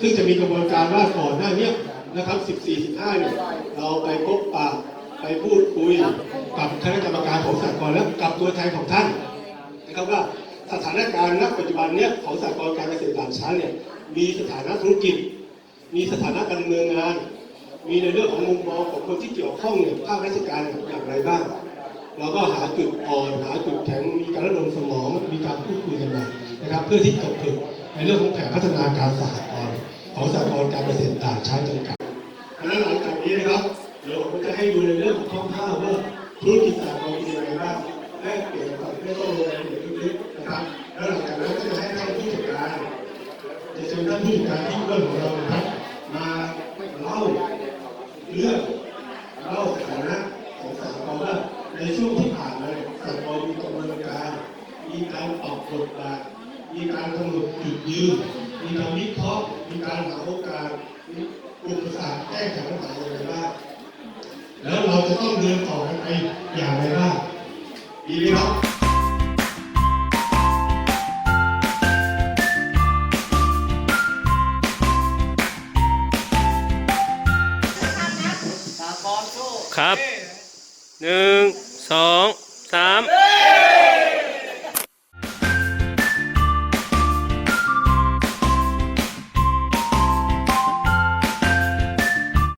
ซึ่งจะมีกระบวนการว่าก่อนหน้านี้นะครับ 14 15เนี่ยเราไปพบปะไปพูดคุยกับคณะกรรมการของสหกรณ์และกับตัวแทนของท่านนะครับว่าสถานการณ์ณปัจจุบันเนี้ยของสหกรณ์การเกษตรด่านช้างเนี่ยมีสถานะธุรกิจ มีสถานะการดำเนินงาน มีในเรื่องของมุมมองของคนที่เกี่ยวข้องเนี่ยภาคราชการอย่างไรบ้างเราก็หาจุดอ่อนหาจุดแข็งมีการระดมสมองมีการพูดคุยกันมานะครับ เพื่อที่จะผึกในเรื่องของแผนพัฒนาการสหกรณ์ ของสหกรณ์การเกษตรด่านช้างจำกัดดังนั้นหลังจากนี้นะครับเดี๋ยวผมจะให้ดูในเรื่องของคร่าวๆว่าธุรกิจสหกรณ์เป็นยังไงบ้างแลกเปลี่ยนกันไม่ต้องลงรายละเอียดลึกๆนะครับแล้วหลังจากนั้นก็จะให้ท่านผู้จัดการจะเชิญท่านผู้จัดการที่เพื่อนของเรานะครับมาเล่าเรื่องเล่าสถานะของสหกรณ์ว่าในช่วงที่ผ่านมาเนี่ยสหกรณ์มีกระบวนการมีการปรับบทบาทมีการกำหนดจุดยืน มีการวิเคราะห์มีการหาโอกาสมีอุปสรรคแก้ไขปัญหาอย่างไรบ้างแล้วเราจะต้องเดินต่อกันไปอย่างไรบ้างดีไหมครับครับหนึ่งสอง